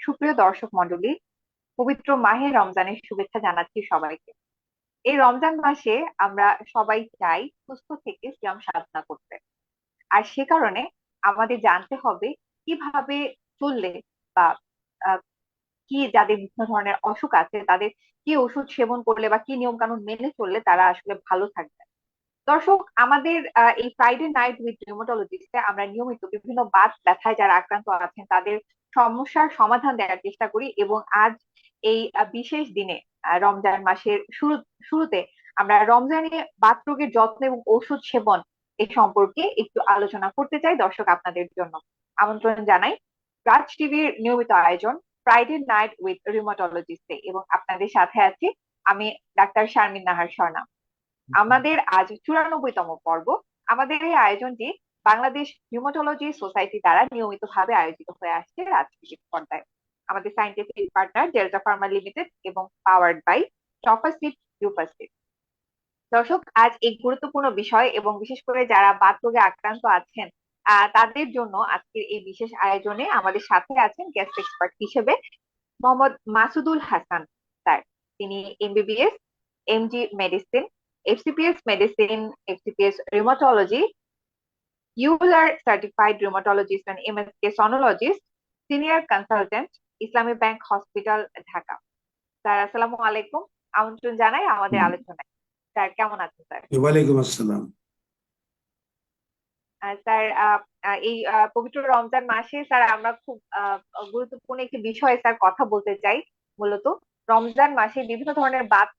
সুপ্রিয় দর্শক মন্ডলী পবিত্র মাহে রমজানের শুভেচ্ছা জানাচ্ছি সবাইকে। এই রমজান মাসে আমরা সবাই চাই সুস্থ থেকে সাধনা করতে। আর সে কারণে আমাদের জানতে হবে কীভাবে চললে বা কি যাদের বিভিন্ন ধরনের অসুখ আছে, তাদের কি ওষুধ সেবন করলে বা কি নিয়ম কানুন মেনে চললে তারা আসলে ভালো থাকবে। দর্শক, আমাদের এই ফ্রাইডে নাইট উইথ রিউমাটোলজিস্টে আমরা নিয়মিত বিভিন্ন বাত ব্যথায় যারা আক্রান্ত আছেন, তাদের সমস্যার সমাধান দেওয়ার চেষ্টা করি এবং আজ এই বিশেষ দিনে রমজান মাসের শুরু, শুরুতে আমরা রমজানে বাত রোগের যত্ন এবং ঔষধ সেবন এই সম্পর্কে একটু আলোচনা করতে চাই দর্শক আপনাদের জন্য। আমন্ত্রণ জানাই রাজ টিভির নিয়মিত আয়োজন ফ্রাইডে নাইট উইথ রিউমাটোলজিস্টে এবং আপনাদের সাথে আছি আমি ডাক্তার শারমিন নাহার স্বর্ণা আমাদের আজ চুরানব্বইতম পর্ব। আমাদের এই আয়োজনটি বাংলাদেশ হিউমাটোলজি সোসাইটি দ্বারা নিয়মিতভাবে আয়োজিত হয়ে আসছে রাজকীয় পর্দায়। আমাদের scientific partner delta Pharma limited এবং পাওয়ার্ড বাই টপাসিট ইউপাসিট দর্শক আজ এই গুরুত্বপূর্ণ বিষয় এবং বিশেষ করে যারা বাত রোগে আক্রান্ত আছেন তাদের জন্য আজকের এই বিশেষ আয়োজনে আমাদের সাথে আছেন গেস্ট এক্সপার্ট হিসেবে মোহাম্মদ মাসুদুল হাসান স্যার। তিনি MBBS MG medicine FCPS medicine, FCPS rheumatology, ULR certified rheumatologist and MSK sonologist, senior consultant, Islami Bank Hospital Dhaka sir আসসালামু আলাইকুম। আমন্ত্রণ জানাই আমাদের আলোচনায়। স্যার কেমন আছেন স্যার? ওয়ালাইকুম আসসালাম। স্যার এই পবিত্র রমজান মাসে স্যার আমরা খুব গুরুত্বপূর্ণ একটি বিষয়ে স্যার কথা বলতে চাই মূলত। রমজান মাসে বিভিন্ন ধরনের বাত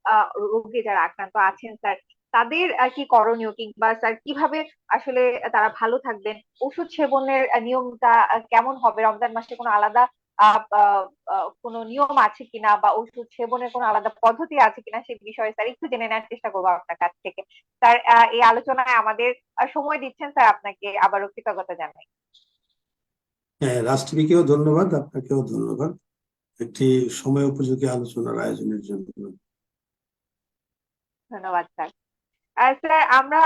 রোগে যারা আক্রান্ত আছেন স্যার তাদের আহ, কি করণীয় কিংবা স্যার কীভাবে আসলে তারা ভালো থাকবেন? ওষুধ সেবনের নিয়মটা কেমন হবে? রমজান মাসে কোনো আলাদা কোনো নিয়ম আছে কিনা বা ওষুধ সেবনের কোনো আলাদা পদ্ধতি আছে কিনা সেই বিষয়ে স্যার একটু জেনে নেওয়ার চেষ্টা করব আপনার কাছ থেকে। স্যার এই আলোচনায় আমাদের সময় দিচ্ছেন স্যার আপনাকে আবারও কৃতজ্ঞতা জানাই। হ্যাঁ রাষ্ট্রপতিকেও ধন্যবাদ আপনাকেও ধন্যবাদ। একটি সময় উপযোগী আলোচনার আয়োজনের জন্য। ধন্যবাদ স্যার। স্যার, আমরা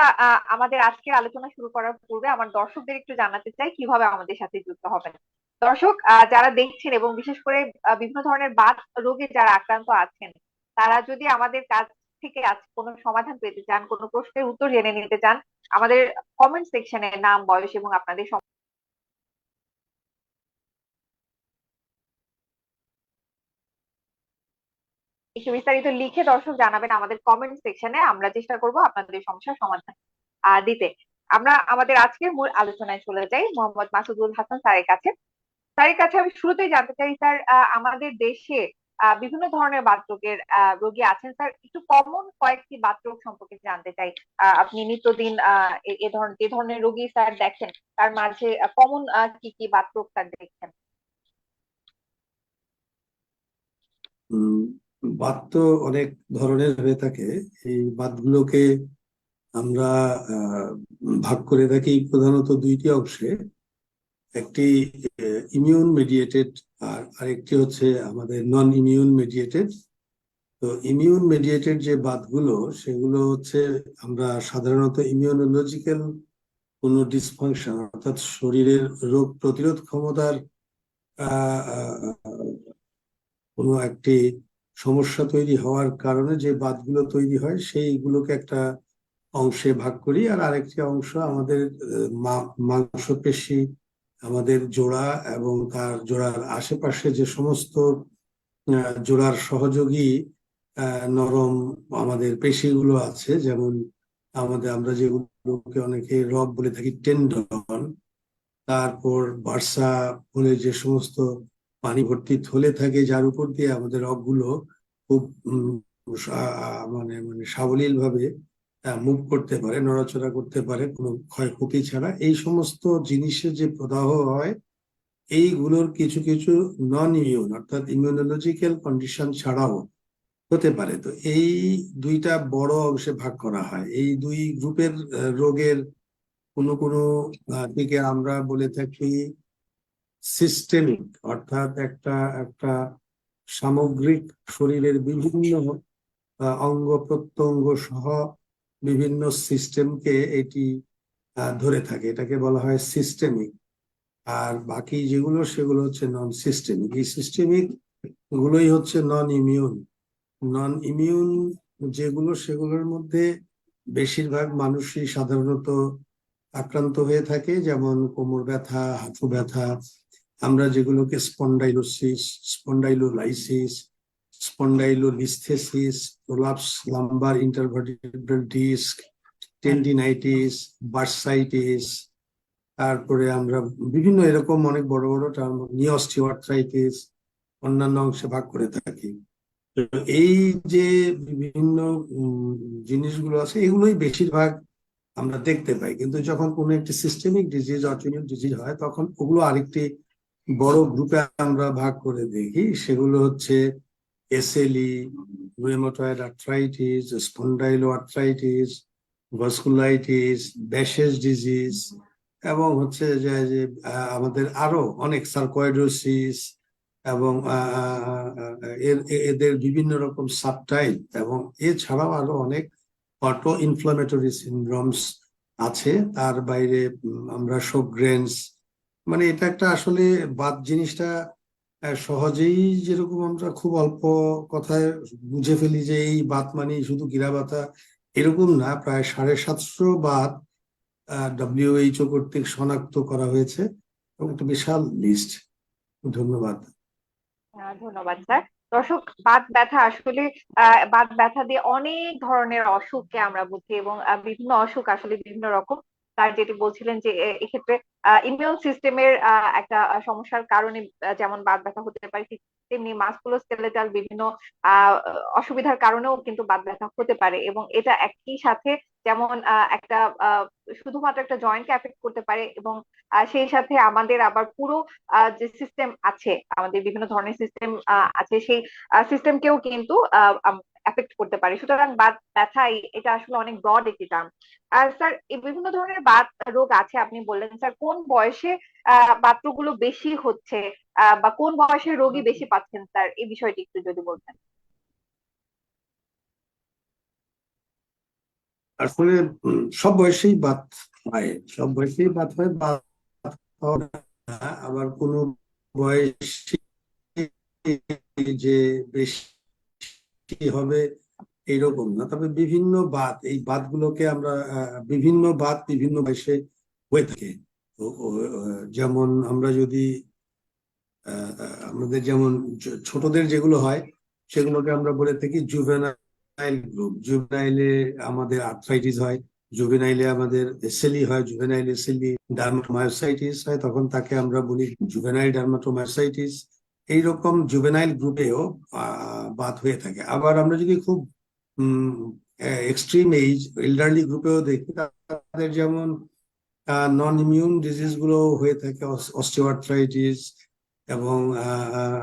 আমাদের আজকের আলোচনা শুরু করার পূর্বে আমার দর্শকদের একটু জানাতে চাই কীভাবে আমাদের সাথে যুক্ত হবেন। দর্শক যারা দেখছেন এবং বিশেষ করে বিভিন্ন ধরনের বাত রোগে যারা আক্রান্ত আছেন, তারা যদি আমাদের কাছ থেকে আজ কোনো সমাধান পেতে চান, কোনো প্রশ্নের উত্তর জেনে নিতে চান, আমাদের কমেন্ট সেকশনে নাম, বয়স এবং আপনাদের একটু বিস্তারিত লিখে দর্শক জানাবেন আমাদের কমেন্ট সেকশনে আমরা চেষ্টা করব আপনাদের সমস্যার সমাধান দিতে। আমরা আমাদের আজকের মূল আলোচনায় চলে যাই। মোহাম্মদ মাসুদুল হাসান স্যারের কাছে। স্যারের কাছে আমি শুরুতেই জানতে চাই, স্যার আমাদের দেশে বিভিন্ন ধরনের বাতরোগের রোগী আছেন। স্যার, একটু কমন কয়েকটি বাতরোগ সম্পর্কে জানতে চাই। আপনি নিত্যদিন এ ধরনের, যে ধরনের রোগী স্যার দেখেন, তার মাঝে কমন কি কি বাতরোগ স্যার দেখছেন বাত তো অনেক ধরনের হয়ে থাকে। এই বাতগুলোকে আমরা ভাগ করে থাকি প্রধানত দুইটি অংশে। একটি ইমিউন মেডিয়েটেড আর আরেকটি হচ্ছে আমাদের নন ইমিউন মেডিয়েটেড তো ইমিউন মেডিয়েটেড যে বাতগুলো সেগুলো হচ্ছে আমরা সাধারণত ইমিউনোলজিক্যাল কোনো ডিসফাংশন অর্থাৎ শরীরের রোগ প্রতিরোধ ক্ষমতার কোনো একটি সমস্যা তৈরি হওয়ার কারণে যে বাতগুলো তৈরি হয়, সেইগুলোকে একটা অংশে ভাগ করি। আর আরেকটি অংশ আমাদের মাংসপেশি, আমাদের জোড়া এবং তার জোড়ার আশেপাশে যে সমস্ত জোড়ার সহযোগী নরম আমাদের পেশিগুলো আছে, যেমন আমাদের, আমরা যেগুলোকে অনেকে রব বলে থাকি, টেন্ডন। তারপর বার্সা বলে যে সমস্ত পানি ভর্তি থলে থাকে, যার উপর দিয়ে আমাদের রগগুলো খুব মানে মানে সাবলীল ভাবে মুভ করতে পারে, নড়াচড়া করতে পারে, কোনো ক্ষয়ক্ষতি ছাড়া। এই সমস্ত জিনিসের যে প্রদাহ হয়, এইগুলোর কিছু কিছু নন ইমিউন অর্থাৎ ইমিউনোলজিক্যাল কন্ডিশন ছাড়াও হতে পারে। তো এই দুইটা বড় অংশে ভাগ করা হয়। এই দুই গ্রুপের রোগের কোনো কোনো দিকে আমরা বলে থাকি সিস্টেমিক অর্থাৎ একটা একটা সামগ্রিক শরীরের বিভিন্ন অঙ্গ প্রত্যঙ্গ সহ বিভিন্ন সিস্টেমকে এটি ধরে থাকে। এটাকে বলা হয় সিস্টেমিক আর বাকি যেগুলো, সেগুলো হচ্ছে নন সিস্টেমিক এই সিস্টেমিক গুলোই হচ্ছে নন ইমিউন নন ইমিউন যেগুলো, সেগুলোর মধ্যে বেশিরভাগ মানুষই সাধারণত আক্রান্ত হয়ে থাকে, যেমন কোমর ব্যথা, হাঁটু ব্যথা আমরা যেগুলোকে spondylosis spondylolysis spondylolisthesis prolapse lumbar intervertebral disc tendinitis bursitis তারপরে আমরা বিভিন্ন এরকম অনেক বড় বড় টার্ম নিওস্টিওআর্থ্রাইটিস অন্যান্য অংশে ভাগ করে থাকি। এই যে বিভিন্ন জিনিসগুলো আছে, এগুলোই বেশিরভাগ আমরা দেখতে পাই। কিন্তু যখন কোনো একটি সিস্টেমিক ডিজিজ অটোইমিউন ডিজিজ হয়, তখন ওগুলো আরেকটি বড় গ্রুপে আমরা ভাগ করে দেখি, সেগুলো হচ্ছে SLE rheumatoid arthritis spondyloarthritis vasculitis Behcet's disease এবং হচ্ছে যে আমাদের আরও অনেক সার্কয়েডোসিস এবং এদের বিভিন্ন রকম সাবটাইপ এবং এছাড়াও আরও অনেক অটো ইনফ্লামেটরি সিনড্রোমস আছে। তার বাইরে আমরা শোগ্রেন্স মানে এটা একটা আসলে বাদ জিনিসটা সহজেই যেরকম আমরা খুব অল্প কথায় বুঝে ফেলি যে এই বাত মানে শুধু গিরা ব্যথা এরকম না প্রায় সাড়ে সাতশো বাত ডব্লিউএইচও কর্তৃক শনাক্ত করা হয়েছে এবং একটা বিশাল লিস্ট ধন্যবাদ। আহ, ধন্যবাদ স্যার। দর্শক বাত ব্যথা আসলে বাত ব্যথা দিয়ে অনেক ধরনের অসুখকে আমরা বুঝি এবং বিভিন্ন অসুখ আসলে বিভিন্ন রকম। তার যেটি বলছিলেন যে এক্ষেত্রে ইমিউন সিস্টেমের একটা সমস্যার কারণে যেমন বাত ব্যথা হতে পারে তেমনি মাসকুলোস্কেলেটাল বিভিন্ন অসুবিধার কারণেও কিন্তু বাত ব্যথা হতে পারে এবং এটা একই সাথে যেমন একটা শুধুমাত্র একটা জয়েন্টকে এফেক্ট করতে পারে এবং সেই সাথে আমাদের আবার পুরো যে সিস্টেম আছে, আমাদের বিভিন্ন ধরনের সিস্টেম আছে, সেই সিস্টেমকেও কিন্তু এফেক্ট করতে পারে। সুতরাং বাত ব্যথা এই- এটা আসলে অনেক ব্রড একটি টার্ম আর স্যার বিভিন্ন ধরনের বাত রোগ আছে, আপনি বললেন স্যার কোন বয়সে বাতগুলো বেশি হচ্ছে বা কোন বয়সের রোগী বেশি পাচ্ছেন স্যার এই বিষয়টি একটু যদি বলতেন। আসলে সব বয়সেই বাত হয়। সব বয়সেই বাত হয়, বাত আবার কোনো বয়সে যে বেশি হবে এইরকম না। তবে বিভিন্ন বাত এই বাতগুলোকে আমরা বিভিন্ন বাত বিভিন্ন বয়সে হয়ে থাকে। যেমন আমরা যদি আমাদের যেমন ছোটদের যেগুলো হয়, সেগুলোকে আমরা বলে থাকি জুভেনাইল গ্রুপ জুভেনাইলে আমাদের আর্থ্রাইটিস হয় জুভেনাইলে আমাদের এসএলই হয় জুভেনাইল এসএলই ডার্মাটোমায়োসাইটিস হয়, তখন তাকে আমরা বলি জুভেনাইল ডার্মাটোমায়োসাইটিস এইরকম জুবেনাইল গ্রুপেও বাত হয়ে থাকে। আবার আমরা যদি খুব এক্সট্রিম এইজ এল্ডারলি গ্রুপেও দেখি, তাদের যেমন নন ইমিউন ডিজিজগুলো হয়ে থাকে অস্টিওআর্থ্রাইটিস এবং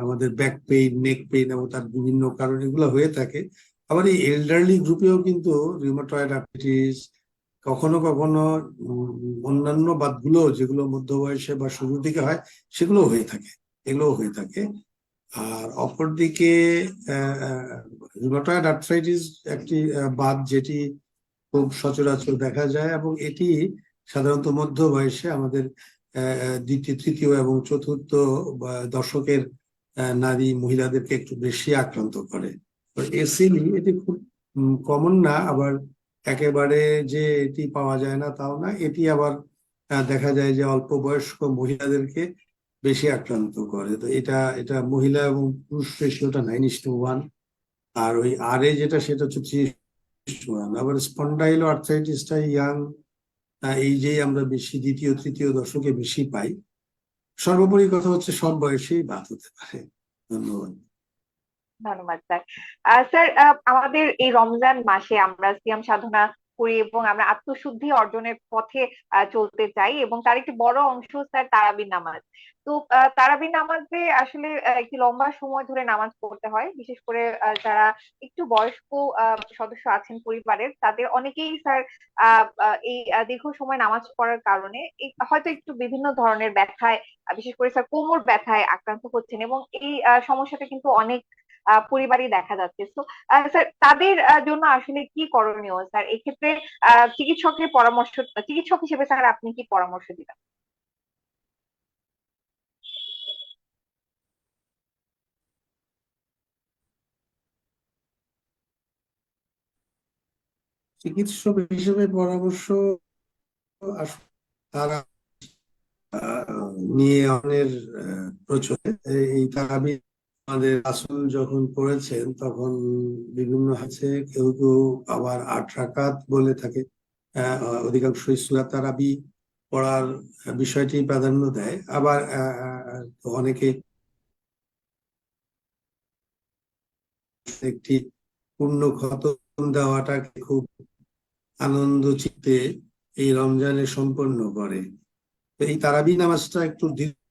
আমাদের ব্যাক পেইন নেক পেইন এবং তার বিভিন্ন কারণ এগুলো হয়ে থাকে। আবার এই এল্ডারলি গ্রুপেও কিন্তু রিউমাটয়েড আর্থ্রাইটিস কখনো কখনো অন্যান্য বাতগুলো যেগুলো মধ্য বয়সে বা শুরুর দিকে হয় সেগুলো হয়ে থাকে। এগুলো হয়ে থাকে। আর অপরদিকে রিউমাটয়েড আর্থ্রাইটিস একটি বাত যেটি খুব সচরাচর দেখা যায় এবং এটি সাধারণত মধ্য বয়সে আমাদের দ্বিতীয়, তৃতীয় এবং চতুর্থ দশকের নারী মহিলাদেরকে একটু বেশি আক্রান্ত করে। এসিলি এটি খুব কমন না, আবার একেবারে যে এটি পাওয়া যায় না তাও না। এটি আবার দেখা যায় যে অল্প বয়স্ক মহিলাদেরকে বেশি আক্রান্ত করে। তো এটা এটা মহিলা এবং পুরুষ রেশিওটা নাইন ইস টু ওয়ান আর ওই আর এ যেটা, সেটা হচ্ছে আবার স্পন্ডাইলো আর্থ্রাইটিসটা ইয়াং এই যে আমরা বেশি দ্বিতীয়, তৃতীয় দশকে বেশি পাই, সর্বোপরি কথা হচ্ছে সব বয়সেই বাত হতে পারে। ধন্যবাদ। ধন্যবাদ স্যার স্যার আমাদের এই রমজান মাসে আমরা সিয়াম সাধনা করি এবং আমরা আত্মশুদ্ধি অর্জনের পথে চলতে চাই এবং তার একটি বড় অংশ স্যার তারাবির নামাজ। তো তারাবির নামাজে আসলে একটি লম্বা সময় ধরে নামাজ পড়তে হয়। বিশেষ করে যারা একটু বয়স্ক সদস্য আছেন পরিবারের, তাদের অনেকেই স্যার এই দীর্ঘ সময় নামাজ পড়ার কারণে হয়তো একটু বিভিন্ন ধরনের ব্যথায়, বিশেষ করে স্যার কোমর ব্যথায় আক্রান্ত হচ্ছেন এবং এই সমস্যাটা কিন্তু অনেক পরিবারই দেখা যাচ্ছে। তো স্যার তাদের জন্য আসলে কি করণীয়? স্যার, এক্ষেত্রে চিকিৎসকের পরামর্শ, চিকিৎসক হিসেবে, স্যার, আপনি কি পরামর্শ দিবেন? চিকিৎসক হিসেবে পরামর্শ তারা নিয়ে অনেক প্রচলে এই তারাবি আমাদের রাসূল যখন পড়েছেন তখন বিভিন্ন আছে কেউ কেউ আবার আট রাকাত বলে থাকে। আহ, অধিকাংশই সূরা তারাবি পড়ার বিষয়টি প্রাধান্য দেয়। আবার অনেকে একটি পূর্ণ খতম দেওয়াটাকে খুব আনন্দ চিত্তে এই রমজানে সম্পন্ন করে। এই তারাবি নামাজটা একটু দীর্ঘ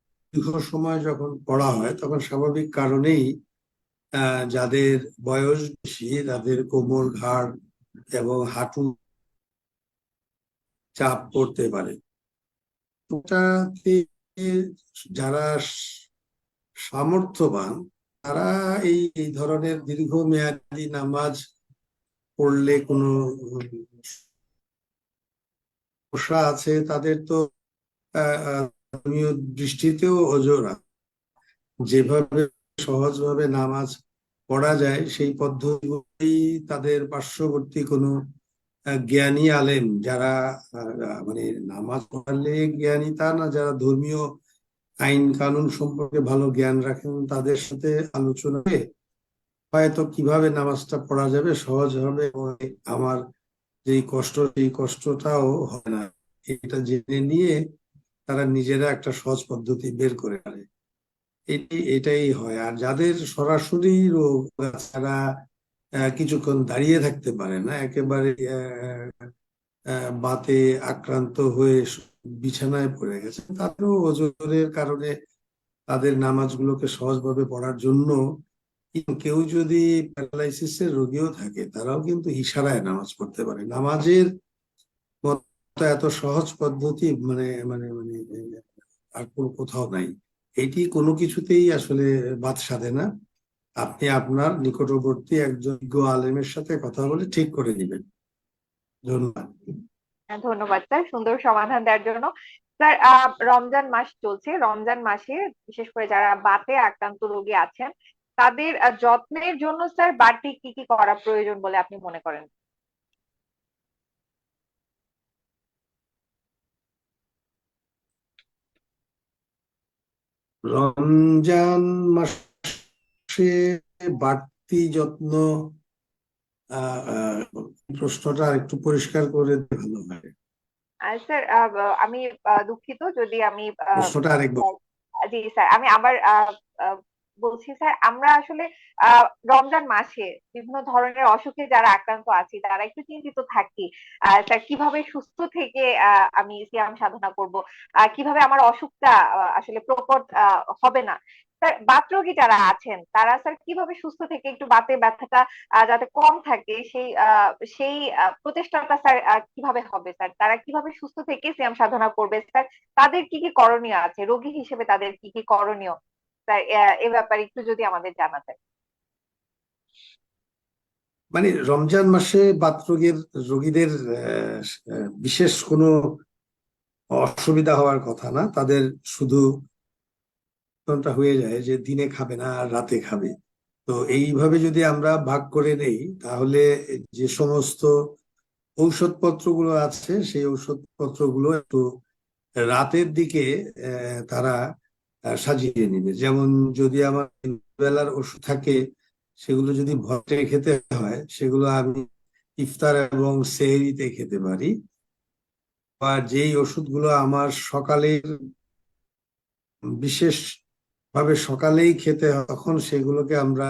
সময় যখন পড়া হয়, তখন স্বাভাবিক কারণেই যাদের বয়স বেশি, তাদের কোমর ঘাড় এবং হাঁটু চাপ পড়তে পারে। যারা সামর্থ্যবান, তারা এই এই ধরনের দীর্ঘমেয়াদী নামাজ পড়লে কোনো আছে, তাদের তো ধর্মীয় দৃষ্টিতেও অজোরা যেভাবে সহজভাবে নামাজ পড়া যায়, সেই পদ্ধতি তাদের পার্শ্ববর্তী কোনো জ্ঞানী আলেম যারা মানে নামাজ পড়ালে জ্ঞানী তা না, যারা ধর্মীয় আইন কানুন সম্পর্কে ভালো জ্ঞান রাখেন তাদের সাথে আলোচনা হয়তো কীভাবে নামাজটা পড়া যাবে সহজ হবে আমার যেই কষ্ট, সেই কষ্টটাও হয় না। এটা জেনে নিয়ে তারা নিজেরা একটা সহজ পদ্ধতি বের করে আনে। এটি, এটাই হয়। আর যাদের সরাসরি রোগ তারা কিছুক্ষণ দাঁড়িয়ে থাকতে পারে না। একেবারে বাতে আক্রান্ত হয়ে বিছানায় পড়ে গেছে। তাদেরও ওজনের কারণে তাদের নামাজগুলোকে সহজভাবে পড়ার জন্য কেউ যদি প্যারালাইসিসের রোগীও থাকে, তারাও কিন্তু ইশারায় নামাজ পড়তে পারে। নামাজের এত সহজ পদ্ধতি মানে মানে মানে আর কোনো কোথাও নাই। এটি কোনো কিছুতেই আসলে বাদ সাধে না। আপনি আপনার নিকটবর্তী একজন আলেমের সাথে কথা বলে ঠিক করে নেবেন। ধন্যবাদ। হ্যাঁ, ধন্যবাদ স্যার সুন্দর সমাধান দেওয়ার জন্য। স্যার রমজান মাস চলছে। রমজান মাসে বিশেষ করে যারা বাতে আক্রান্ত রোগী আছেন তাদের যত্নের জন্য স্যার বাড়তি কি কি করা প্রয়োজন বলে আপনি মনে করেন? রমজান মাসে বাড়তি যত্ন প্রশ্নটা একটু পরিষ্কার করে ভালো হয়। আর স্যার আমি দুঃখিত যদি আমি প্রশ্নটা আরেকবার। জি স্যার আমি আবার বলছি, স্যার, আমরা আসলে রমজান মাসে বিভিন্ন ধরনের অসুখে যারা আক্রান্ত আছি, তারা একটু চিন্তিত থাকি। স্যার, কীভাবে সুস্থ থেকে আমি সিয়াম সাধনা করব? কীভাবে আমার অসুখটা আসলে প্রকট হবে না? স্যার, বাত রোগী যারা আছেন, তারা, স্যার, কীভাবে সুস্থ থেকে একটু বাতের ব্যথাটা যাতে কম থাকে, সেই সেই প্রচেষ্টাটা, স্যার কীভাবে হবে, স্যার? তারা কীভাবে সুস্থ থেকে সিয়াম সাধনা করবে? স্যার, তাদের কি কি করণীয় আছে? রোগী হিসেবে তাদের কি কি করণীয়? স্যার এ- ব্যাপারে একটু যদি আমাদের জানাতেন মানে রমজান মাসে বাত রোগের, রোগীদের বিশেষ কোনো অসুবিধা হওয়ার কথা না। তাদের শুধু হয়ে যায় যে দিনে খাবে না আর রাতে খাবে। তো এইভাবে যদি আমরা ভাগ করে নেই, তাহলে যে সমস্ত ঔষধপত্রগুলো আছে, সেই ঔষধপত্রগুলো একটু রাতের দিকে তারা সাজিয়ে নিবে। যেমন যদি আমার বেলার ওষুধ থাকে, সেগুলো যদি ভরে খেতে হয়, সেগুলো আমি ইফতার এবং সেহরিতে খেতে পারি। বা যেই ওষুধগুলো আমার সকালের বিশেষ ভাবে সকালেই খেতে হয়, তখন সেগুলোকে আমরা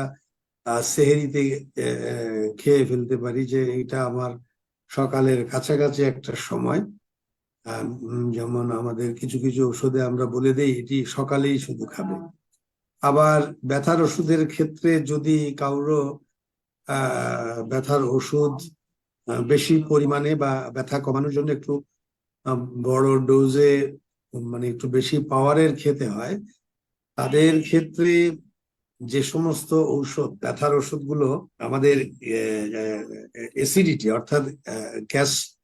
সেহরিতে খেয়ে ফেলতে পারি যে এটা আমার সকালের কাছাকাছি একটা সময়। যেমন আমাদের কিছু কিছু ওষুধে আমরা বলে দেই এটি সকালেই শুধু খাবে। আবার ব্যথার ওষুধের ক্ষেত্রে যদি কারও ব্যথার ওষুধ বেশি পরিমাণে বা ব্যথা কমানোর জন্য একটু বড় ডোজে মানে একটু বেশি পাওয়ারের খেতে হয় তাদের ক্ষেত্রে যে সমস্ত ঔষধ ব্যথার ওষুধগুলো আমাদের অ্যাসিডিটি অর্থাৎ গ্যাস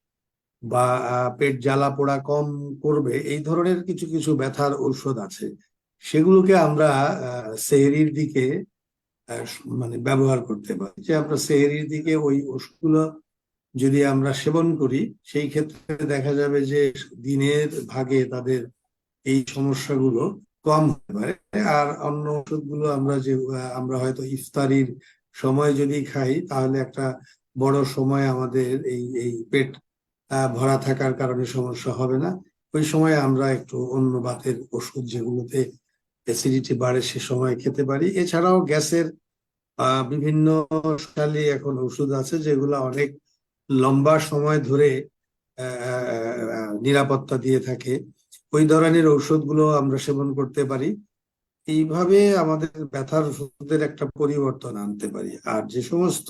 বা পেট জ্বালা পোড়া কম করবে, এই ধরনের কিছু কিছু ব্যথার ঔষধ আছে। সেগুলোকে আমরা সেহরির দিকে মানে ব্যবহার করতে পারি। যে আমরা সেহরির দিকে ওই ওষুধগুলো যদি আমরা সেবন করি, সেই ক্ষেত্রে দেখা যাবে যে দিনের ভাগে তাদের এই সমস্যাগুলো কম হতে পারে। আর অন্য ওষুধগুলো আমরা যে আমরা হয়তো ইফতারির সময় যদি খাই, তাহলে একটা বড় সময় আমাদের এই এই পেট ভরা থাকার কারণে সমস্যা হবে না। ওই সময় আমরা একটু অন্য বাতের ওষুধ যেগুলোতে অ্যাসিডিটি বাড়ে সে সময় খেতে পারি। এছাড়াও গ্যাসের বিভিন্ন শক্তিশালী এখন ওষুধ আছে যেগুলো অনেক লম্বা সময় ধরে নিরাপত্তা দিয়ে থাকে। ওই ধরনের ঔষধগুলো আমরা সেবন করতে পারি। এইভাবে আমাদের ব্যথার ওষুধের একটা পরিবর্তন আনতে পারি। আর যে সমস্ত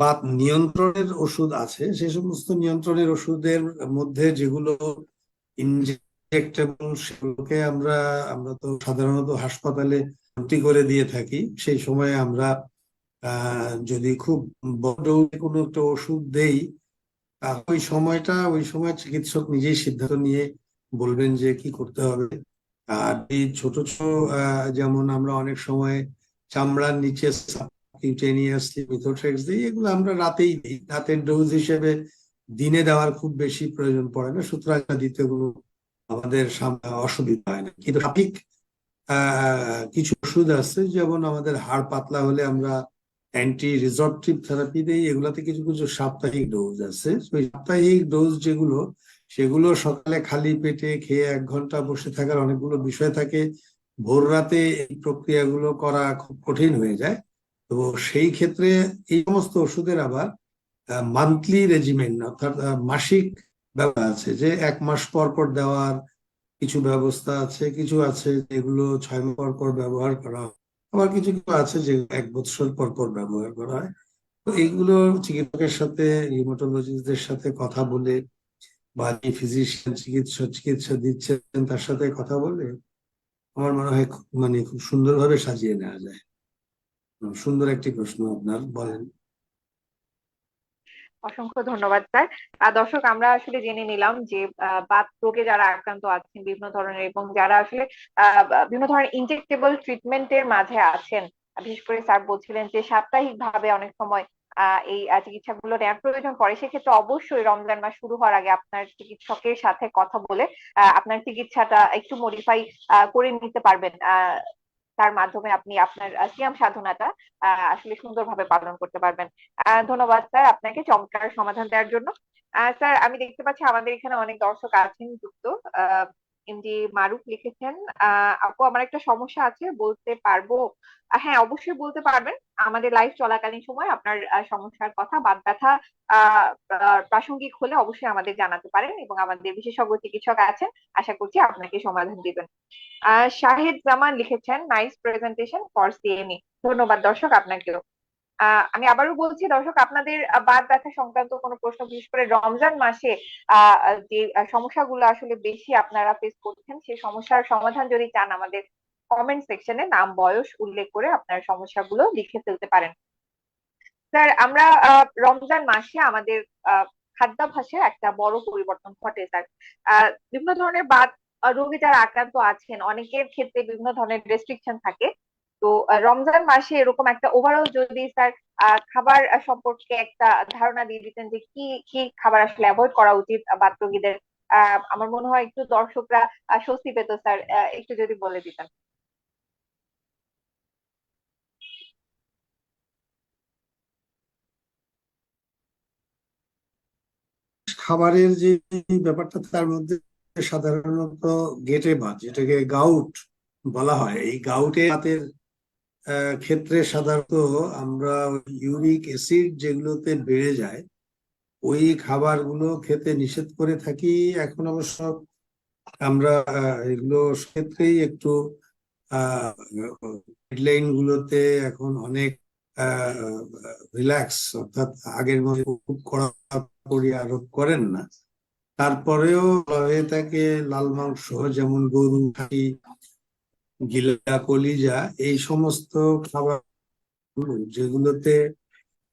বাত নিয়ন্ত্রণের ওষুধ আছে, সে সমস্ত নিয়ন্ত্রণের ওষুধের মধ্যে যেগুলো ইনজেক্টেবল সেগুলোকে আমরা আমরা তো সাধারণত হাসপাতালে ভর্তি করে দিয়ে থাকি। সেই সময় আমরা যদি খুব বড় কোনো একটা ওষুধ দেই ওই সময়টা, ওই সময় চিকিৎসক নিজেই সিদ্ধান্ত নিয়ে বলবেন যে কি করতে হবে। আর এই ছোট ছোট যেমন আমরা অনেক সময় চামড়ার নিচে সাবকিউটেনিয়াসলি মিথোট্রেক্স দিই, এগুলো আমরা রাতেই দিই। রাতের ডোজ হিসেবে দিনে দেওয়ার খুব বেশি প্রয়োজন পড়ে না। সুতরাং দিতে কোনো আমাদের অসুবিধা হয় না। কিন্তু সঠিক কিছু ওষুধ আছে, যেমন আমাদের হাড় পাতলা হলে আমরা অ্যান্টি রিজর্টিভ থেরাপি দেই। এগুলাতে কিছু কিছু সাপ্তাহিক ডোজ আছে। ওই সাপ্তাহিক ডোজ যেগুলো, সেগুলো সকালে খালি পেটে খেয়ে এক ঘণ্টা বসে থাকার অনেকগুলো বিষয় থাকে। ভোর রাতে এই প্রক্রিয়াগুলো করা খুব কঠিন হয়ে যায়। তো সেই ক্ষেত্রে এই সমস্ত ওষুধের আবার মান্থলি রেজিমেন্ট অর্থাৎ মাসিক ব্যবস্থা আছে যে এক মাস পর পর দেওয়ার কিছু ব্যবস্থা আছে, কিছু আছে যেগুলো ছয় মাস পর পর ব্যবহার করা হয়। আবার কিছু কিছু আছে যে এক বছর পর পর ব্যবহার করা হয়। তো এইগুলো চিকিৎসকের সাথে রিউমাটোলজিস্টদের সাথে কথা বলে বা যে ফিজিশিয়ান চিকিৎসা চিকিৎসা দিচ্ছেন তার সাথে কথা বলে, আমার মনে হয় মানে খুব সুন্দরভাবে সাজিয়ে নেওয়া যায়। সুন্দর একটি প্রশ্ন আপনার, বলেন। অসংখ্য ধন্যবাদ, স্যার। দর্শক, আমরা আসলে জেনে নিলাম যে বাত রোগে যারা আক্রান্ত আছেন, বিভিন্ন ধরনের, এবং যারা আসলে বিভিন্ন ধরনের ইনজেক্টেবল ট্রিটমেন্টের মাঝে আছেন, বিশেষ করে স্যার বলছিলেন যে সাপ্তাহিক ভাবে অনেক সময় এই চিকিৎসাগুলো নেওয়ার প্রয়োজন পড়ে। সেক্ষেত্রে অবশ্যই রমজান মাস শুরু হওয়ার আগে আপনার চিকিৎসকের সাথে কথা বলে আপনার চিকিৎসাটা একটু মডিফাই করে নিতে পারবেন তার মাধ্যমে আপনি আপনার সিয়াম সাধনাটা আসলে সুন্দরভাবে পালন করতে পারবেন। ধন্যবাদ স্যার আপনাকে চমৎকার সমাধান দেওয়ার জন্য। স্যার, আমি দেখতে পাচ্ছি আমাদের এখানে অনেক দর্শক আছেন যুক্ত। এমডি মারুফ লিখেছেন আপু আমার একটা সমস্যা আছে, বলতে পারব? হ্যাঁ অবশ্যই বলতে পারবেন। আমাদের লাইভ চলাকালীন সময় আপনার সমস্যার কথা বাদ ব্যথা প্রাসঙ্গিক হলে অবশ্যই আমাদের জানাতে পারেন এবং আমাদের বিশেষজ্ঞ চিকিৎসক আছেন। আশা করছি আপনাকে সমাধান দিবেন। শাহিদ জামান লিখেছেন নাইস প্রেজেন্টেশন ফর সিএমই ধন্যবাদ দর্শক আপনাকেও। আমি আবারও বলছি দর্শক আপনাদের বাদ ব্যথা সংক্রান্ত কোনো প্রশ্ন বিশেষ করে রমজান মাসে যে সমস্যাগুলো আসলে বেশি আপনারা ফেস করছেন সেই সমস্যার সমাধান যদি চান আমাদের কমেন্ট সেকশনে নাম বয়স উল্লেখ করে আপনার সমস্যাগুলো লিখে ফেলতে পারেন। স্যার আমরা রমজান মাসে আমাদের আহ, খাদ্যাভ্যাসে একটা বড় পরিবর্তন ঘটে স্যার বিভিন্ন ধরনের বাদ রোগে যারা আক্রান্ত আছেন অনেকের ক্ষেত্রে বিভিন্ন ধরনের রেস্ট্রিকশন থাকে। তো রমজান মাসে এরকম একটা ওভারঅল যদি স্যার খাবার সম্পর্কে একটা ধারণা দিয়ে দিতেন যে কি কি খাবার আসলে অ্যাভয়েড করা উচিত আহ, আমার মনে হয় একটু দর্শকরা স্বস্তি পেত স্যার একটু যদি বলে দিতেন। খাবারের যে ব্যাপারটা তার মধ্যে সাধারণত গেটে বাত যেটাকে গাউট বলা হয় এই গাউটে আহ, ক্ষেত্রে সাধারণত আমরা ইউরিক অ্যাসিড যেগুলোতে বেড়ে যায়, ওই খাবারগুলো খেতে নিষেধ করে থাকি। এখন অবশ্য আমরা এগুলো ক্ষেত্রেই একটু হেডলাইন গুলোতে এখন অনেক রিল্যাক্স অর্থাৎ আগের মতো খুব কড়াকড়ি আরোপ করেন না। তারপরেও হয়ে থাকে লাল মাংস, যেমন গরু খাসি গিলা, কলিজা, এই সমস্ত খাবার যেগুলোতে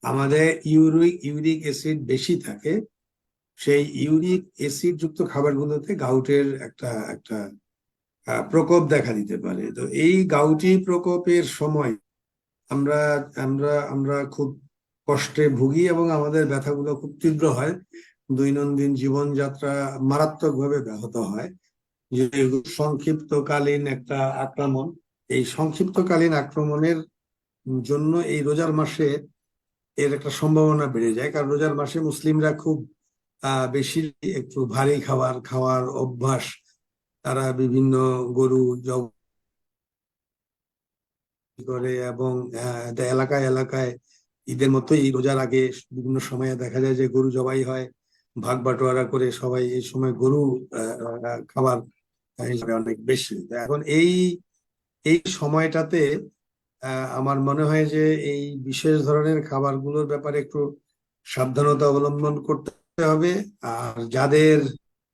আমাদের ইউরিক ইউরিক অ্যাসিড বেশি থাকে, সেই ইউরিক অ্যাসিড যুক্ত খাবারগুলোতে গাউটের একটা একটা প্রকোপ দেখা দিতে পারে। তো এই গাউটি প্রকোপের সময় আমরা আমরা আমরা খুব কষ্টে ভুগি এবং আমাদের ব্যথাগুলো খুব তীব্র হয়। দৈনন্দিন জীবনযাত্রা মারাত্মকভাবে ব্যাহত হয়। যে সংক্ষিপ্তকালীন একটা আক্রমণ, এই সংক্ষিপ্তকালীন আক্রমণের জন্য এই রোজার মাসে এর একটা সম্ভাবনা বেড়ে যায়। কারণ রোজার মাসে মুসলিমরা খুব বেশি একটু ভারী খাবার খাওয়ার অভ্যাস। তারা বিভিন্ন গরু, জব করে এবং এলাকায় এলাকায় ঈদের মতোই রোজার আগে বিভিন্ন সময়ে দেখা যায় যে গরু জবাই হয়। ভাগ বাটোয়ারা করে সবাই এই সময় গরু খাবার হিসাবে অনেক বেশি। এখন এই এই সময়টাতে আমার মনে হয় যে এই বিশেষ ধরনের খাবারগুলোর ব্যাপারে একটু সাবধানতা অবলম্বন করতে হবে। আর যাদের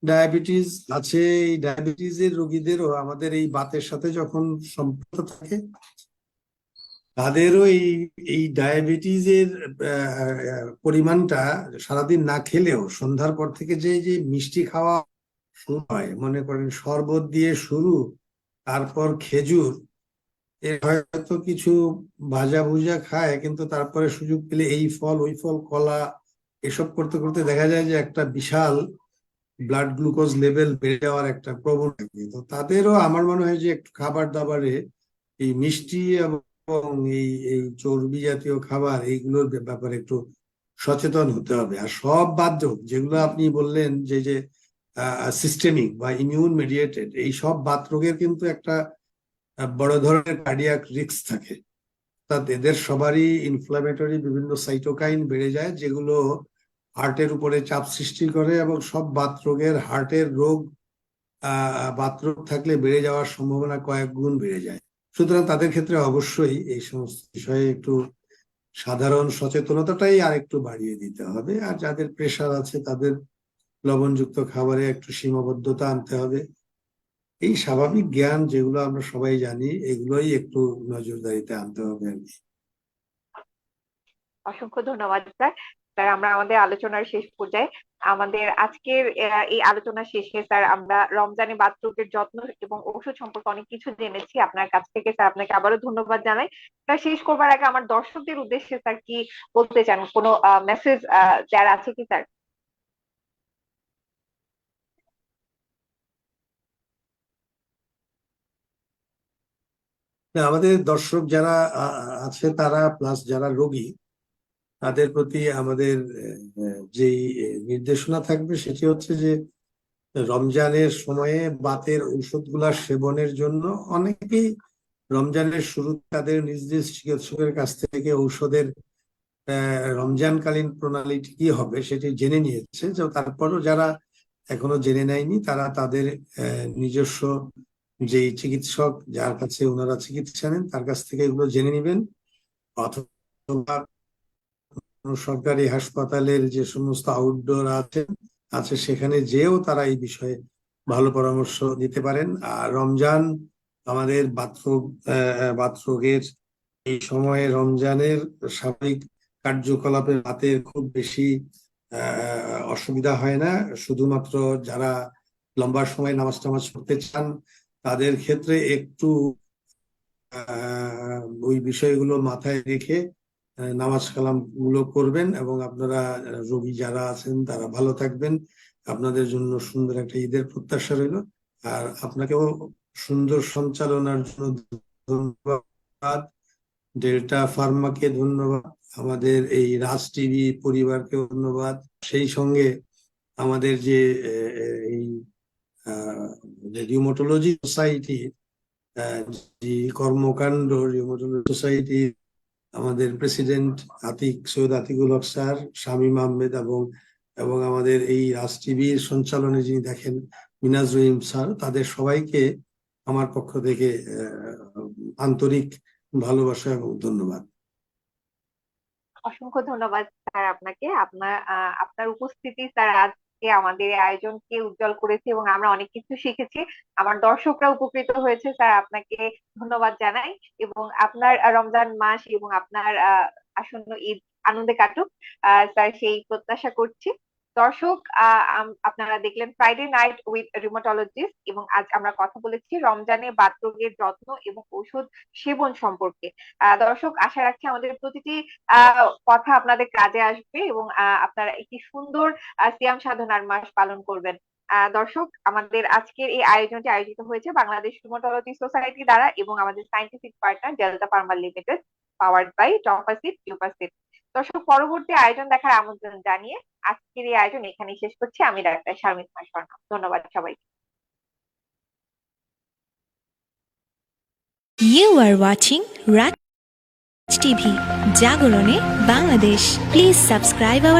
ডায়াবেটিস আছে, এই ডায়াবেটিস এর রোগীদেরও আমাদের এই বাতের সাথে যখন সম্পর্ক থাকে তাদেরও এই এই ডায়াবেটিস এর আহ, পরিমাণটা সারাদিন না খেলেও সন্ধ্যার পর থেকে যে যে মিষ্টি খাওয়া সময় মনে করেন শরবত দিয়ে শুরু তারপর খেজুর এর হয়তো কিছু ভাজা ভুজা খায় কিন্তু তারপরে সুযোগ পেলে এই ফল ওই ফল কলা এসব করতে করতে দেখা যায় যে একটা বিশাল ব্লাড গ্লুকোজ লেভেল বেড়ে যাওয়ার একটা প্রবণতা তো তাদেরও আমার মনে হয় যে একটু খাবার দাবারে এই মিষ্টি এবং এই এই চর্বি জাতীয় খাবার এইগুলোর ব্যাপারে একটু সচেতন হতে হবে। আর সব বাধ্য যেগুলো আপনি বললেন যে যে সিস্টেমিক বা ইমিউন মেডিয়েটেড এই সব বাত রোগের কিন্তু একটা বড় ধরনের কার্ডিয়াক রিস্ক থাকে। অর্থাৎ এদের সবারই ইনফ্লামেটরি বিভিন্ন সাইটোকাইন বেড়ে যায়, যেগুলো হার্টের উপরে চাপ সৃষ্টি করে এবং সব বাত রোগের হার্টের রোগ আহ বাত রোগ থাকলে বেড়ে যাওয়ার সম্ভাবনা কয়েক গুণ বেড়ে যায়। সুতরাং তাদের ক্ষেত্রে অবশ্যই এই সমস্ত বিষয়ে একটু সাধারণ সচেতনতাটাই আর একটু বাড়িয়ে দিতে হবে। আর যাদের প্রেশার আছে, তাদের লবণযুক্ত খাবারে একটু সীমাবদ্ধতা আনতে হবে। এই স্বাভাবিক জ্ঞান যেগুলো আমরা সবাই জানি, এগুলোই একটু নজরদারিতে আনতে হবে আর কি। অসংখ্য ধন্যবাদ স্যার। স্যার, আমরা আমাদের আলোচনার শেষ পর্যায়ে আমাদের আজকের এই আলোচনা শেষে স্যার আমরা রমজানে বাথরুমের যত্ন এবং ঔষধ সম্পর্কে অনেক কিছু জেনেছি আপনার কাছ থেকে। স্যার, আপনাকে আবারও ধন্যবাদ জানাই। স্যার, শেষ করবার আগে আমার দর্শকদের উদ্দেশ্যে স্যার কি বলতে চান? কোনো মেসেজ দেওয়ার আছে কি, স্যার? আমাদের দর্শক যারা আছে তারা প্লাস যারা রোগী তাদের প্রতি আমাদের যেই নির্দেশনা থাকবে সেটি হচ্ছে যে, রমজানের সময়ে বাতের ঔষধগুলা সেবনের জন্য অনেকেই রমজানের শুরুতে তাদের নিজ নিজ চিকিৎসকের কাছ থেকে ঔষধের রমজানকালীন প্রণালীটি কি হবে সেটি জেনে নিয়েছে। যে তারপরও যারা এখনও জেনে নেয়নি, তারা তাদের নিজস্ব যেই চিকিৎসক যার কাছে ওনারা চিকিৎসা নেন, তার কাছ থেকে এগুলো জেনে নেবেন। অথবা সরকারি হাসপাতালের যে সমস্ত আউটডোর আছে আছে সেখানে যেও তারা এই বিষয়ে ভালো পরামর্শ দিতে পারেন। আর রমজান আমাদের বাতরোগ আহ, বাতরোগের এই সময়ে রমজানের স্বাভাবিক কার্যকলাপে রাতের খুব বেশি অসুবিধা হয় না। শুধুমাত্র যারা লম্বা সময় নামাজ টামাজ পড়তে চান তাদের ক্ষেত্রে একটু ওই বিষয়গুলো মাথায় রেখে নামাজ কালামগুলো করবেন এবং আপনারা রোগী যারা আছেন তারা ভালো থাকবেন। আপনাদের জন্য সুন্দর একটা ঈদের প্রত্যাশা রইল। আর আপনাকেও সুন্দর সঞ্চালনার জন্য ধন্যবাদ। ডেল্টা ফার্মাকে ধন্যবাদ। আমাদের এই রাজ টিভি পরিবারকে ধন্যবাদ। সেই সঙ্গে আমাদের যে এই রিউমাটোলজি সোসাইটি কর্মকাণ্ড রিউমাটোলজি সোসাইটি আমাদের প্রেসিডেন্ট আতিক, সৈয়দ আতিকুল হক স্যার, শামীম আহমেদ এবং এবং আমাদের এই রাজ টিভির সঞ্চালনে যিনি দেখেন মিনাজ রহিম স্যার, তাদের সবাইকে আমার পক্ষ থেকে আন্তরিক ভালোবাসা এবং ধন্যবাদ। অসংখ্য ধন্যবাদ স্যার আপনাকে। আপনার আপনার উপস্থিতি স্যার আজকে আমাদের আয়োজনকে উজ্জ্বল করেছে এবং আমরা অনেক কিছু শিখেছি। আমার দর্শকরা উপকৃত হয়েছে, স্যার, আপনাকে ধন্যবাদ জানাই। এবং আপনার রমজান মাস এবং আপনার আসন্ন ঈদ আনন্দে কাটুক। স্যার, সেই প্রত্যাশা করছি। দর্শক আপনারা দেখলেন ফ্রাইডে নাইট উইথ রিউমাটোলজিস্ট এবং আজ আমরা কথা বলেছি রমজানে বাতরোগের যত্ন এবং ঔষধ সেবন সম্পর্কে। দর্শক, আশা রাখছি আমাদের প্রতিটি কথা আপনাদের কাজে আসবে এবং আপনারা একটি সুন্দর সিয়াম সাধনার মাস পালন করবেন। দর্শক, আমাদের আজকের এই আয়োজনটি আয়োজিত হয়েছে বাংলাদেশ রুমাটোলজি সোসাইটি দ্বারা এবং আমাদের scientific partner Delta Pharma Limited powered by টপাসিট ইউপাসিট দর্শক, পরবর্তী আয়োজন দেখার আমন্ত্রণ জানিয়ে আজকের এই আয়োজন এখানেই শেষ করছি। আমি ডাক্তার শারমিত শর্মা। ধন্যবাদ সবাইকে। You are watching Raj TV জাগরণে বাংলাদেশ. Please subscribe our